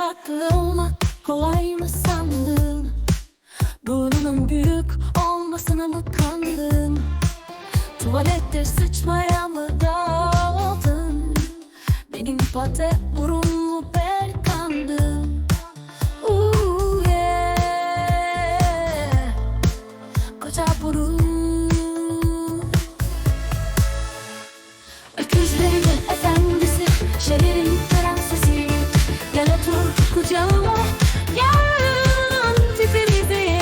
Tatlı olmak kolay mı sandın? Burnunun büyük olmasına mı kandın? Tuvalette sıçmaya mı daldın? Benim pate vurur canıma Yarın tipimi diye